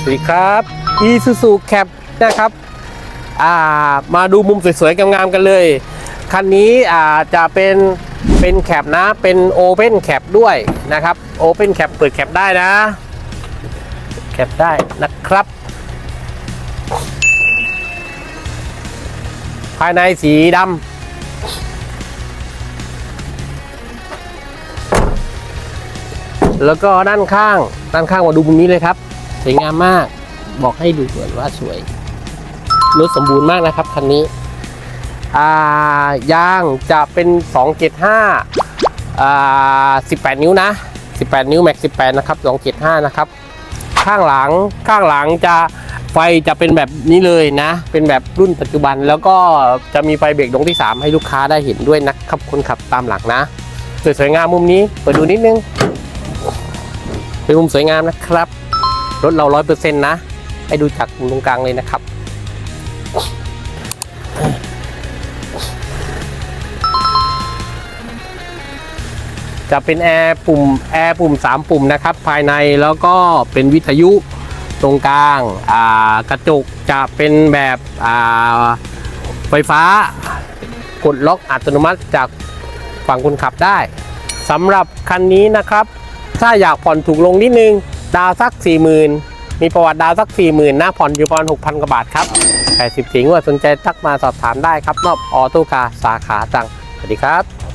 สวัสดีครับอีซูซูแคปนะครับอ่ามาดูมุมสวยๆ งามๆ กันเลย คันนี้อ่าจะเป็นเป็นแคปนะ เป็นโอเพนแคปด้วยนะครับโอเพนแคปเปิดแคปได้นะ แคปได้นะครับ ภายในสีดำแล้วก็ด้านข้าง ด้านข้างมาดูมุมนี้เลยครับ วยงามมาก บอกให้ดูก่อนว่าสวย รถสมบูรณ์มากนะครับคันนี้ อ่ายางจะเป็น 275อ่า18 นิ้วนะ 18 นิ้วแม็ก18 นะครับ 275 นะครับ ข้างหลังข้างหลังจะไฟจะเป็นแบบนี้เลยนะ เป็นแบบรุ่นปัจจุบันแล้วก็จะมีไฟเบรกดวงที่ 3 ให้ลูกค้าได้เห็นด้วยนะครับคนขับตามหลังนะ สวยๆงามมุมนี้เปิดดูนิดนึง เป็นมุมสวยงามนะครับ รถเราร้อยเปอร์เซ็นต์นะ ให้ดูจากมุมตรงกลางเลยนะครับ จะเป็นแอร์ปุ่มแอร์ปุ่ม 3 ปุ่มนะครับ ภายในแล้วก็เป็นวิทยุตรงกลางากระจกจะเป็นแบบไฟฟ้ากดล็อกอัตโนมัติจากฝั่งคนขับได้สำหรับคันนี้นะครับ ถ้าอยากผ่อนถูกลงนิดนึง ดาวสัก 40,000 มีประวัติดาวสัก 40,000นะผ่อนอยู่ประมาณ6,000 กว่าบาทครับ80สิงว่าสนใจทักมาสอบถามได้ครับ นอบออโต้คาร์สาขาจัง สวัสดีครับ